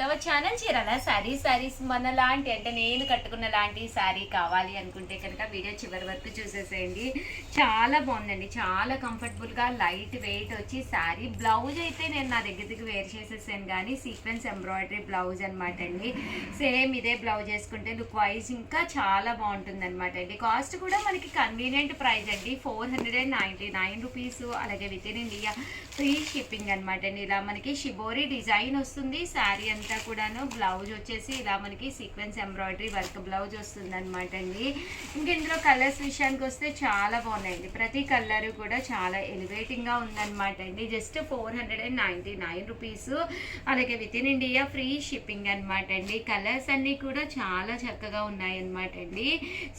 తమ ఛానల్ చీరాల? సారీ సారీస్ మన లాంటి అంటే నేను కట్టుకున్న లాంటి శారీ కావాలి అనుకుంటే కనుక వీడియో చివరి వరకు చూసేసేయండి. చాలా బాగుందండి. చాలా కంఫర్టబుల్గా లైట్ వెయిట్ వచ్చి శారీ బ్లౌజ్ అయితే నేను నా దగ్గరికి వేర్ చేసేసాను కానీ సీక్వెన్స్ ఎంబ్రాయిడరీ బ్లౌజ్ అనమాట అండి. సేమ్ ఇదే బ్లౌజ్ వేసుకుంటే లుక్ వైజ్ ఇంకా చాలా బాగుంటుంది అనమాట అండి. కాస్ట్ కూడా మనకి కన్వీనియంట్ ప్రైస్ అండి. Four hundred and ninety nine rupees అలాగే within India free shipping అనమాట అండి. ఇలా మనకి షిబోరీ డిజైన్ వస్తుంది శారీ అంతా కూడాను బ్లౌజ్ వచ్చేసి ఇలా మనకి సీక్వెన్స్ ఎంబ్రాయిడరీ వర్క్ బ్లౌజ్ వస్తుంది అనమాట అండి. ఇంక ఇందులో కలర్స్ విషయానికి వస్తే చాలా బాగున్నాయండి. ప్రతి కలర్ కూడా చాలా ఎలివేటింగ్గా ఉందన్నమాట అండి. Just four hundred and ninety nine rupees. అలాగే within India free shipping అనమాట అండి. కలర్స్ అన్నీ కూడా చాలా చక్కగా ఉన్నాయి అనమాట అండి.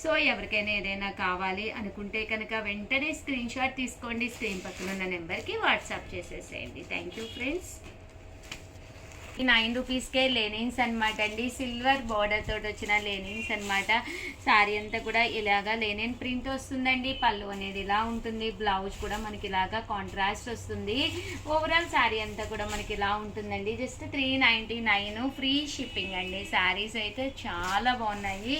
సో ఎవరికైనా ఏదైనా కావాలి అనుకుంటే కనుక వెంటనే స్క్రీన్ షాట్ తీసుకోండి. స్క్రీన్ పక్కన ఉన్న నెంబర్కి వాట్సాప్ చేసేసేయండి. Thank you friends. నైన్ రూపీస్కే లెనిన్స్ అనమాట అండి. సిల్వర్ బార్డర్ తోటి వచ్చిన లెనిన్స్ అనమాట శారీ అంతా కూడా ఇలాగా లెనిన్ ప్రింట్ వస్తుందండి. పళ్ళు అనేది ఇలా ఉంటుంది. బ్లౌజ్ కూడా మనకి ఇలాగా కాంట్రాస్ట్ వస్తుంది. ఓవరాల్ శారీ అంతా కూడా మనకి ఇలా ఉంటుందండి. Just three ninety nine free shipping అండి. శారీస్ అయితే చాలా బాగున్నాయి.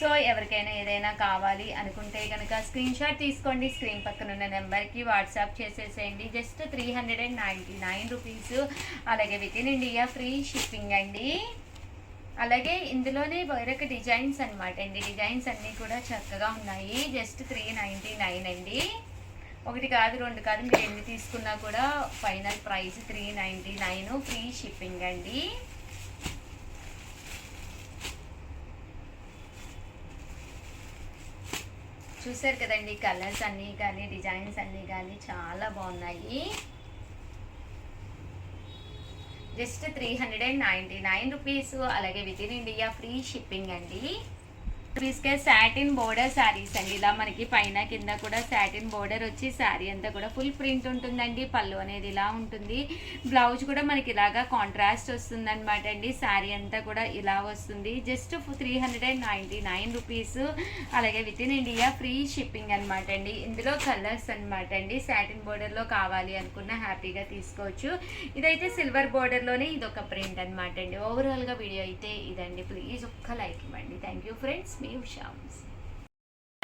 సో ఎవరికైనా ఏదైనా కావాలి అనుకుంటే కనుక స్క్రీన్ షాట్ తీసుకోండి. స్క్రీన్ పక్కన ఉన్న నెంబర్కి వాట్సాప్ చేసేసేయండి. Just three hundred and ninety nine rupees అలాగే within India free shipping అండి. అలాగే ఇందులోనే వేరొక డిజైన్స్ అనమాట అండి. డిజైన్స్ అన్నీ కూడా చక్కగా ఉన్నాయి. జస్ట్ త్రీ నైంటీ నైన్ అండి. ఒకటి కాదు రెండు కాదు మీరు ఎన్ని తీసుకున్నా కూడా final price three ninety nine free shipping అండి. చూసారు కదండి కలర్స్ అన్నీ కానీ డిజైన్స్ అన్నీ కానీ చాలా బాగున్నాయి. Just three hundred and ninety nine rupees అలాగే within India free shipping అండి. రూపీస్కే సాటిన్ బోర్డర్ శారీస్ అండి. ఇలా మనకి పైన కింద కూడా సాటిన్ బోర్డర్ వచ్చి శారీ అంతా కూడా ఫుల్ ప్రింట్ ఉంటుందండి. పళ్ళు అనేది ఇలా ఉంటుంది. బ్లౌజ్ కూడా మనకి ఇలాగా కాంట్రాస్ట్ వస్తుంది అనమాట అండి. శారీ అంతా కూడా ఇలా వస్తుంది. Just three hundred and ninety nine rupees. అలాగే within India free shipping అనమాట అండి. ఇందులో కలర్స్ అనమాట అండి. సాటిన్ బోర్డర్లో కావాలి అనుకున్న హ్యాపీగా తీసుకోవచ్చు. ఇదైతే సిల్వర్ బోర్డర్లోనే ఇది ఒక ప్రింట్ అనమాట అండి. ఓవరాల్గా వీడియో అయితే ఇదండి. ప్లీజ్ ఒక్క లైక్ ఇవ్వండి. థ్యాంక్ యూ ఫ్రెండ్స్ మీ ఉషామ్స్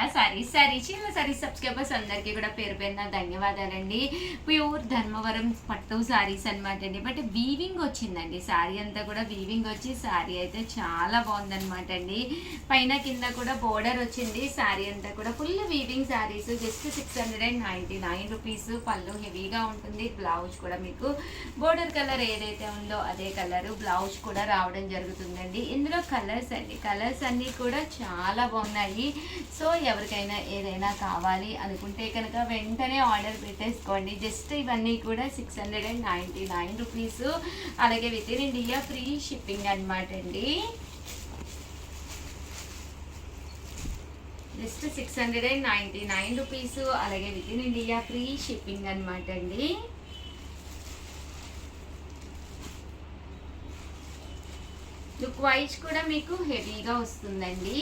సారీ సారీ చిన్న సారీ సబ్స్క్రైబర్స్ అందరికీ కూడా పేరు పేరున ధన్యవాదాలండి. ప్యూర్ ధర్మవరం పట్టు సారీస్ అనమాట అండి. బట్ వీవింగ్ వచ్చిందండి. సారీ అంతా కూడా వీవింగ్ వచ్చి సారీ అయితే చాలా బాగుందన్నమాట అండి. పైన కింద కూడా బోర్డర్ వచ్చింది. సారీ అంతా కూడా full weaving saris. Just six hundred and ninety nine rupees. పళ్ళు హెవీగా ఉంటుంది. బ్లౌజ్ కూడా మీకు బోర్డర్ కలర్ ఏదైతే ఉందో అదే కలర్. బ్లౌజ్ కూడా రావడం జరుగుతుందండి. ఇందులో కలర్స్ అండి. కలర్స్ అన్నీ కూడా చాలా బాగున్నాయి. సో ఎవరికైనా ఏదైనా కావాలి అనుకుంటే కనుక వెంటనే ఆర్డర్ పెట్టేసుకోండి. జస్ట్ ఇవన్నీ కూడా six hundred and ninety nine rupees అలాగే within India free shipping అనమాట అండి. Just six hundred and ninety nine rupees అలాగే within India free shipping అనమాట అండి. లుక్ వైజ్ కూడా మీకు హెవీగా వస్తుందండి.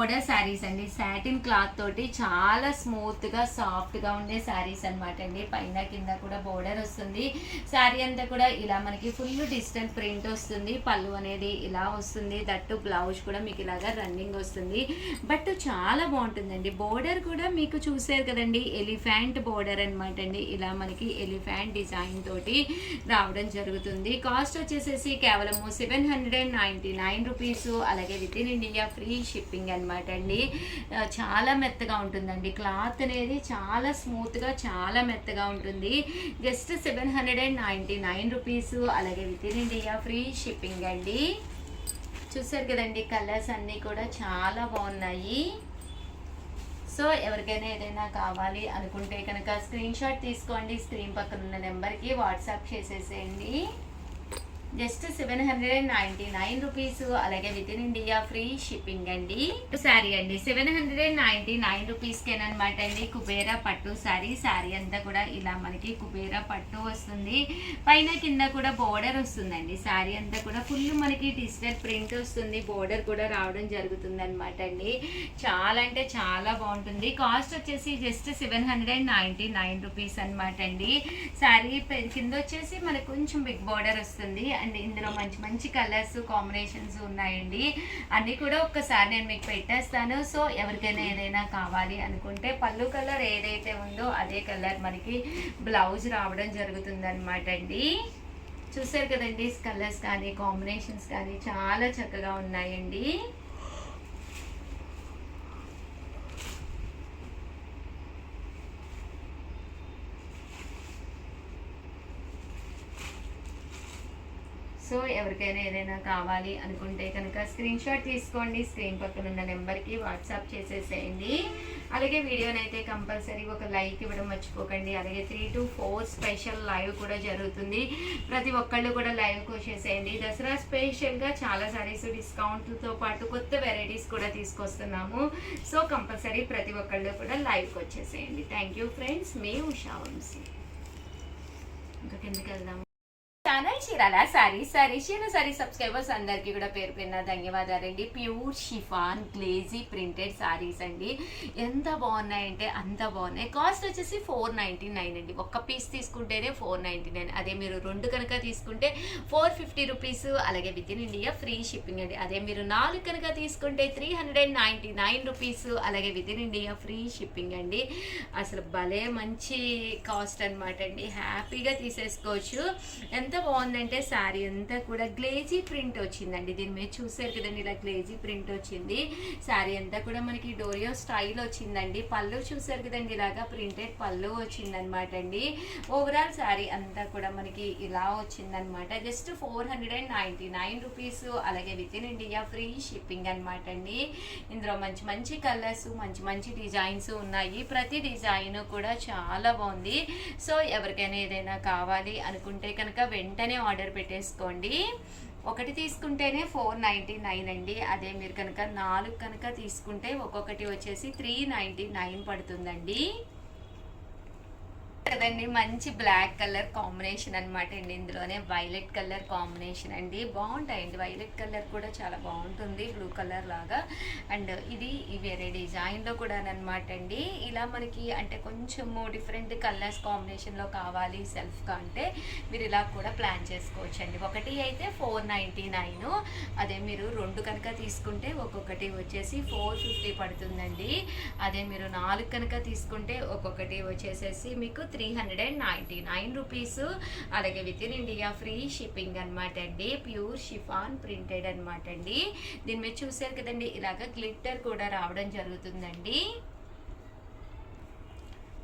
కూడా శారీస్ అండి. సాటిన్ క్లాత్ తోటి చాలా స్మూత్గా సాఫ్ట్గా ఉండే శారీస్ అనమాట అండి. పైన కింద కూడా బోర్డర్ వస్తుంది. శారీ అంతా కూడా ఇలా మనకి ఫుల్ డిజిటల్ ప్రింట్ వస్తుంది. పళ్ళు అనేది ఇలా వస్తుంది. దట్టు బ్లౌజ్ కూడా మీకు ఇలాగా రన్నింగ్ వస్తుంది. బట్ చాలా బాగుంటుందండి. బోర్డర్ కూడా మీకు చూసారు కదండి. ఎలిఫెంట్ బోర్డర్ అనమాట అండి. ఇలా మనకి ఎలిఫెంట్ డిజైన్ తోటి రావడం జరుగుతుంది. కాస్ట్ వచ్చేసేసి కేవలము seven hundred and ninety nine rupees అలాగే within India free shipping అనమాట అండి. చాలా మెత్తగా ఉంటుందండి. క్లాత్ అనేది చాలా స్మూత్గా చాలా మెత్తగా ఉంటుంది. Just seven hundred and ninety nine rupees. అలాగే within India free shipping అండి. చూసారు కదండి కలర్స్ అన్నీ కూడా చాలా బాగున్నాయి. సో ఎవరికైనా ఏదైనా కావాలి అనుకుంటే కనుక స్క్రీన్ షాట్ తీసుకోండి. స్క్రీన్ పక్కన ఉన్న నెంబర్కి వాట్సాప్ చేసేసేయండి. Just seven hundred and ninety nine rupees అలాగే within India free shipping అండి. శారీ అండి. Seven hundred and ninety nine రూపీస్కేనమాట అండి. కుబేరా పట్టు శారీ శారీ అంతా కూడా ఇలా మనకి కుబేరా పట్టు వస్తుంది. పైన కింద కూడా బోర్డర్ వస్తుందండి. శారీ అంతా కూడా ఫుల్ మనకి డిజిటల్ ప్రింట్ వస్తుంది. బోర్డర్ కూడా రావడం జరుగుతుంది అనమాట అండి. చాలా అంటే చాలా బాగుంటుంది. కాస్ట్ వచ్చేసి just seven hundred and ninety nine rupees అనమాట అండి. శారీ కింద వచ్చేసి మనకు కొంచెం బిగ్ బార్డర్ వస్తుంది. అండ్ ఇందులో మంచి మంచి కలర్స్ కాంబినేషన్స్ ఉన్నాయండి. అన్నీ కూడా ఒక్కసారి నేను మీకు పెట్టేస్తాను. సో ఎవరికైనా ఏదైనా కావాలి అనుకుంటే పళ్ళు కలర్ ఏదైతే ఉందో అదే కలర్ మనకి బ్లౌజ్ రావడం జరుగుతుందనమాట అండి. చూసారు కదండి కలర్స్ కానీ కాంబినేషన్స్ కానీ చాలా చక్కగా ఉన్నాయండి. సో ఎవరికైనా ఏదైనా కావాలి అనుకుంటే కనుక స్క్రీన్ షాట్ తీసుకోండి. స్క్రీన్ పక్కన ఉన్న నెంబర్కి వాట్సాప్ చేసేసేయండి. అలాగే వీడియోనైతే కంపల్సరీ ఒక లైక్ ఇవ్వడం మర్చిపోకండి. అలాగే three to four special live కూడా జరుగుతుంది. ప్రతి ఒక్కళ్ళు కూడా లైవ్కి వచ్చేసేయండి దసరా స్పెషల్గా చాలా సారీస్ డిస్కౌంట్తో పాటు కొత్త వెరైటీస్ కూడా తీసుకొస్తున్నాము. సో కంపల్సరీ ప్రతి ఒక్కళ్ళు కూడా లైవ్కి వచ్చేసేయండి. థ్యాంక్ యూ ఫ్రెండ్స్ మీ ఉషా వంశీ. ఇంకా కిందకి వెళ్దాము ఛానల్ చీరాల సారీ సారీ చీర సారీ సబ్స్క్రైబర్స్ అందరికీ కూడా పేరు పేరున ధన్యవాదాలండి pure chiffon glazy printed saris అండి. ఎంత బాగున్నాయంటే అంత బాగున్నాయి. కాస్ట్ వచ్చేసి ఫోర్ నైంటీ నైన్ అండి. ఒక్క పీస్ తీసుకుంటేనే ఫోర్ నైంటీ నైన్ అదే మీరు రెండు కనుక తీసుకుంటే ఫోర్ ఫిఫ్టీ రూపీస్ అలాగే within India free shipping అండి. అదే మీరు నాలుగు కనుక తీసుకుంటే three hundred and ninety nine rupees అలాగే within India free shipping అండి. అసలు భలే మంచి కాస్ట్ అనమాట అండి. హ్యాపీగా తీసేసుకోవచ్చు. ఎంత బాగుందంటే శారీ అంతా కూడా గ్లేజీ ప్రింట్ వచ్చిందండి. దీని మీద చూసారు కదండి ఇలా గ్లేజీ ప్రింట్ వచ్చింది. శారీ అంతా కూడా మనకి డోరియో స్టైల్ వచ్చిందండి. పళ్ళు చూసారు కదండి ఇలాగా ప్రింటెడ్ పళ్ళు వచ్చిందనమాట అండి. ఓవరాల్ శారీ అంతా కూడా మనకి ఇలా వచ్చిందనమాట just four hundred and ninety nine rupees అలాగే within India free shipping అనమాట అండి. ఇందులో మంచి మంచి కలర్స్ మంచి మంచి డిజైన్స్ ఉన్నాయి. ప్రతి డిజైన్ కూడా చాలా బాగుంది. సో ఎవరికైనా ఏదైనా కావాలి అనుకుంటే కనుక వెంటనే వెంటనే ఆర్డర్ పెట్టేసుకోండి. ఒకటి తీసుకుంటేనే ఫోర్ నైంటీ నైన్ అండి. అదే మీరు కనుక నాలుగు కనుక తీసుకుంటే ఒక్కొక్కటి వచ్చేసి త్రీ నైంటీ నైన్ పడుతుందండి. కదండి మంచి బ్లాక్ కలర్ కాంబినేషన్ అనమాట అండి ఇందులోనే. వైలెట్ కలర్ కాంబినేషన్ అండి. బాగుంటాయండి. వైలెట్ కలర్ కూడా చాలా బాగుంటుంది బ్లూ కలర్ లాగా. అండ్ ఇది వేరే డిజైన్లో కూడా అనమాట అండి. ఇలా మనకి అంటే కొంచెము డిఫరెంట్ కలర్స్ కాంబినేషన్లో కావాలి సెల్ఫ్గా అంటే మీరు ఇలా కూడా ప్లాన్ చేసుకోవచ్చు అండి ఒకటి అయితే ఫోర్ నైంటీ నైన్ అదే మీరు రెండు కనుక తీసుకుంటే ఒక్కొక్కటి వచ్చేసి ఫోర్ ఫిఫ్టీ పడుతుందండి. అదే మీరు నాలుగు కనుక తీసుకుంటే ఒక్కొక్కటి వచ్చేసేసి మీకు three three hundred and ninety nine rupees అలాగే within India free shipping అనమాట అండి. ప్యూర్ షిఫాన్ ప్రింటెడ్ అనమాట అండి. దీని మీద చూసారు కదండి ఇలాగ గ్లిట్టర్ కూడా రావడం జరుగుతుందండి.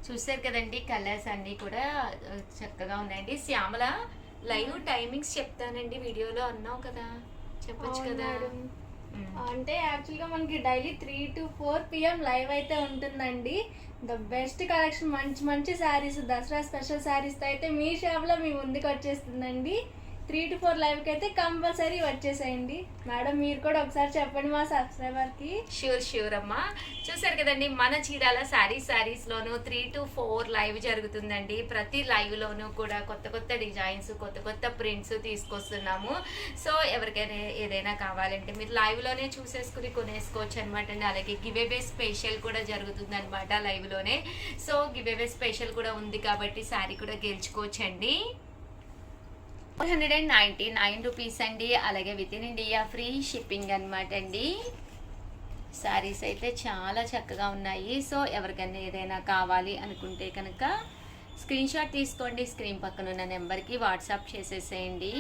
చూసారు కదండి కలర్స్ అన్నీ కూడా చక్కగా ఉన్నాయండి. శ్యామల లైవ్ టైమింగ్స్ చెప్తానండి వీడియోలో అన్నావు కదా. చెప్పొచ్చు కదా. Hmm. అంటే యాక్చువల్గా మనకి daily three to four PM live అయితే ఉంటుందండి. ద బెస్ట్ కలెక్షన్ మంచి మంచి శారీస్ దసరా స్పెషల్ శారీస్ అయితే మీ షాప్లో మీ ముందుకు వచ్చేస్తుందండి. త్రీ టు ఫోర్ లైవ్కి అయితే కంపల్సరీ వచ్చేసేయండి. మేడం మీరు కూడా ఒకసారి చెప్పండి మా సబ్స్క్రైబర్కి. షూర్ షూర్ అమ్మా. చూసారు కదండి మన చీరాల శారీ శారీస్ లోను త్రీ టు ఫోర్ లైవ్ జరుగుతుందండి. ప్రతి లైవ్ లోను కూడా కొత్త కొత్త డిజైన్స్ కొత్త కొత్త ప్రింట్స్ తీసుకొస్తున్నాము. సో ఎవరికైనా ఏదైనా కావాలంటే మీరు లైవ్లోనే చూసేసుకుని కొనేసుకోవచ్చు అనమాట అండి. అలాగే గివేవే స్పెషల్ కూడా జరుగుతుంది అనమాట లైవ్లోనే సో గివేవే స్పెషల్ కూడా ఉంది కాబట్టి శారీ కూడా గెలుచుకోవచ్చండి. Four hundred and ninety nine rupees అండి. అలాగే within India free shipping అనమాట అండి. శారీస్ అయితే చాలా చక్కగా ఉన్నాయి. సో ఎవరికైనా ఏదైనా కావాలి అనుకుంటే కనుక స్క్రీన్ షాట్ తీసుకోండి. స్క్రీన్ పక్కన ఉన్న నెంబర్కి వాట్సాప్ చేసేసేయండి.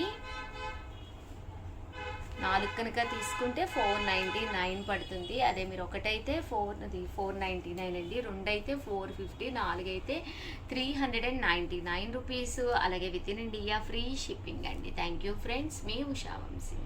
నాలుగు కనుక తీసుకుంటే ఫోర్ నైంటీ నైన్ పడుతుంది. అదే మీరు ఒకటైతే ఫోర్ అది ఫోర్ నైంటీ నైన్ అండి. రెండు అయితే four fifty నాలుగైతే three hundred and ninety nine rupees. అలాగే within India free shipping అండి. Thank you friends. Me Usha Vamsi.